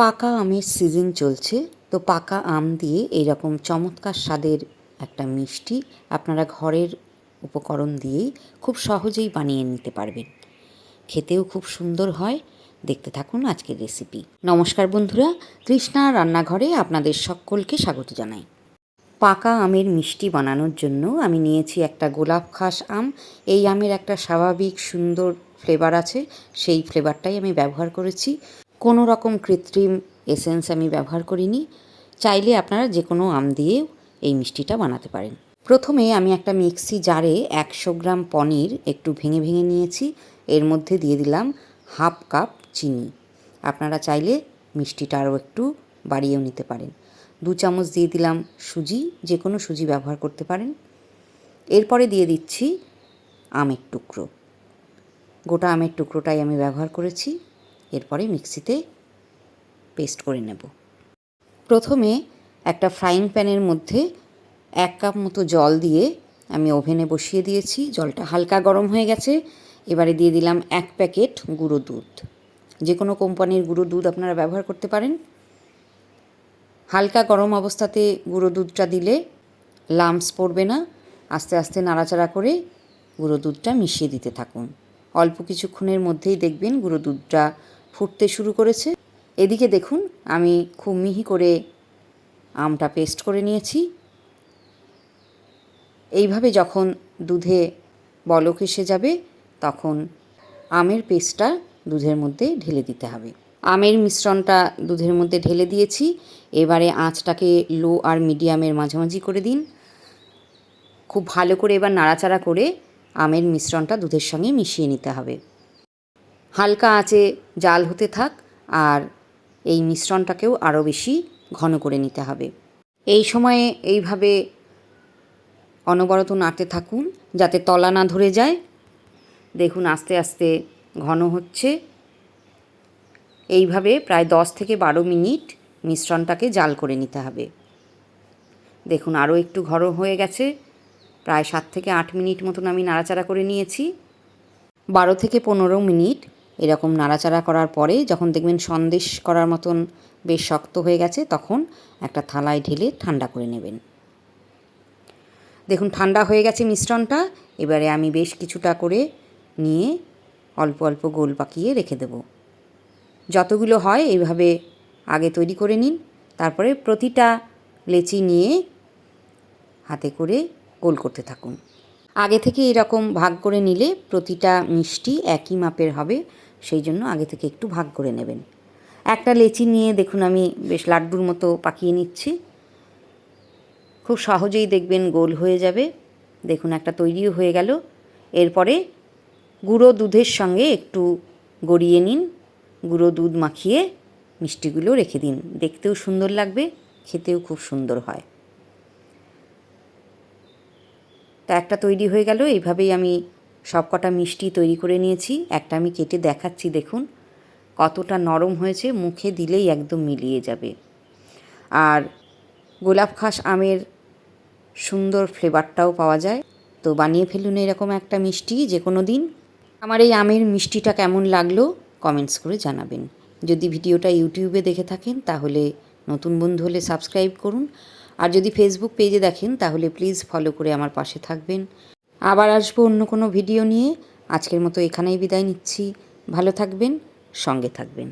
পাকা আমের সিজন চলছে, তো পাকা আম দিয়ে এইরকম চমৎকার স্বাদের একটা মিষ্টি আপনারা ঘরের উপকরণ দিয়েই খুব সহজেই বানিয়ে নিতে পারবেন। খেতেও খুব সুন্দর হয়। দেখতে থাকুন আজকের রেসিপি নমস্কার বন্ধুরা কৃষ্ণা রান্নাঘরে আপনাদের সকলকে স্বাগত জানাই। পাকা আমের মিষ্টি বানানোর জন্য আমি নিয়েছি একটা গোলাপ খাস আম। এই আমের একটা স্বাভাবিক সুন্দর ফ্লেভার আছে, সেই ফ্লেভারটাই আমি ব্যবহার করেছি। কোনো রকম কৃত্রিম এসেন্স আমি ব্যবহার করিনি। চাইলে আপনারা যে কোনো আম দিয়েও এই মিষ্টিটা বানাতে পারেন। প্রথমে আমি একটা মিক্সি জারে একশো গ্রাম পনির একটু ভেঙে ভেঙে নিয়েছি। এর মধ্যে দিয়ে দিলাম হাফ কাপ চিনি। আপনারা চাইলে মিষ্টিটা আরও একটু বাড়িয়েও নিতে পারেন। দু চামচ দিয়ে দিলাম সুজি যে কোনো সুজি ব্যবহার করতে পারেন। এরপরে দিয়ে দিচ্ছি আমের টুকরো। গোটা আমের টুকরোটাই আমি ব্যবহার করেছি। এরপরে মিক্সিতে পেস্ট করে নেব। প্রথমে একটা ফ্রাইং প্যানের মধ্যে এক কাপ মতো জল দিয়ে আমি ওভেনে বসিয়ে দিয়েছি। জলটা হালকা গরম হয়ে গেছে। এবারে দিয়ে দিলাম এক প্যাকেট গুঁড়ো দুধ। যে কোনো কোম্পানির গুঁড়ো দুধ আপনারা ব্যবহার করতে পারেন। হালকা গরম অবস্থাতে গুঁড়ো দুধটা দিলে লাম্পস পড়বে না। আস্তে আস্তে নাড়াচাড়া করে গুঁড়ো দুধটা মিশিয়ে দিতে থাকুন। অল্প কিছুক্ষণের মধ্যেই দেখবেন গুঁড়ো দুধটা ফুটতে শুরু করেছে। এদিকে দেখুন, আমি খুব মিহি করে আমটা পেস্ট করে নিয়েছি। এইভাবে যখন দুধে বলক এসে যাবে, তখন আমের পেস্টটা দুধের মধ্যে ঢেলে দিতে হবে। আমের মিশ্রণটা দুধের মধ্যে ঢেলে দিয়েছি। এবারে আঁচটাকে লো আর মিডিয়ামের মাঝামাঝি করে দিন। খুব ভালো করে এবার নাড়াচাড়া করে আমের মিশ্রণটা দুধের সঙ্গে মিশিয়ে নিতে হবে। হালকা আঁচে জাল হতে থাক আর এই মিশ্রণটাকেও আরও বেশি ঘন করে নিতে হবে। এই সময়ে এইভাবে অনবরত নাড়তে থাকুন যাতে তলা না ধরে যায়। দেখুন আস্তে আস্তে ঘন হচ্ছে। এইভাবে প্রায় দশ থেকে বারো মিনিট মিশ্রণটাকে জাল করে নিতে হবে। দেখুন আরও একটু ঘন হয়ে গেছে। প্রায় সাত থেকে আট মিনিট মতন আমি নাড়াচাড়া করে নিয়েছি। বারো থেকে পনেরো মিনিট এরকম নাড়াচাড়া করার পরে যখন দেখবেন সন্দেশ করার মতন বেশ শক্ত হয়ে গেছে, তখন একটা থালায় ঢেলে ঠান্ডা করে নেবেন। দেখুন, ঠান্ডা হয়ে গেছে মিশ্রণটা। এবারে আমি বেশ কিছুটা করে নিয়ে অল্প অল্প গোল পাকিয়ে রেখে দেব। যতগুলো হয় এইভাবে আগে তৈরি করে নিন। তারপরে প্রতিটা লেচি নিয়ে হাতে করে গোল করতে থাকুন। আগে থেকে এরকম ভাগ করে নিলে প্রতিটা মিষ্টি একই মাপের হবে। সেই জন্য আগে থেকে একটু ভাগ করে নেবেন। একটা লেচি নিয়ে দেখুন আমি বেশ লাড্ডুর মতো পাকিয়ে নিচ্ছি। খুব সহজেই দেখবেন গোল হয়ে যাবে। দেখুন একটা তৈরিও হয়ে গেল। এরপরে গুঁড়ো দুধের সঙ্গে একটু গড়িয়ে নিন। গুঁড়ো দুধ মাখিয়ে মিষ্টিগুলো রেখে দিন। দেখতেও সুন্দর লাগবে, খেতেও খুব সুন্দর হয়। তা একটা তৈরি হয়ে গেল। এইভাবেই আমি সব কটা মিষ্টি তৈরি করে নিয়েছি, একটা আমি কেটে দেখাচ্ছি, দেখুন। কতটা নরম হয়েছে, মুখে দিলেই একদম মিলিয়ে যাবে। আর গোলাপ খাস আমের সুন্দর ফ্লেভারটাও পাওয়া যায়। তো বানিয়ে ফেলুন এরকম একটা মিষ্টি যে কোনো দিন। আমার এই আমের মিষ্টিটা কেমন লাগল, কমেন্টস করে জানাবেন। যদি ভিডিওটা ইউটিউবে দেখে থাকেন, তাহলে নতুন বন্ধু হলে সাবস্ক্রাইব করুন। আর যদি ফেসবুক পেজে দেখেন, তাহলে প্লিজ ফলো করে আমার পাশে থাকবেন। আবার আসব অন্য কোনো ভিডিও নিয়ে। আজকের মতো এখানেই বিদায় নিচ্ছি। ভালো থাকবেন, সঙ্গে থাকবেন।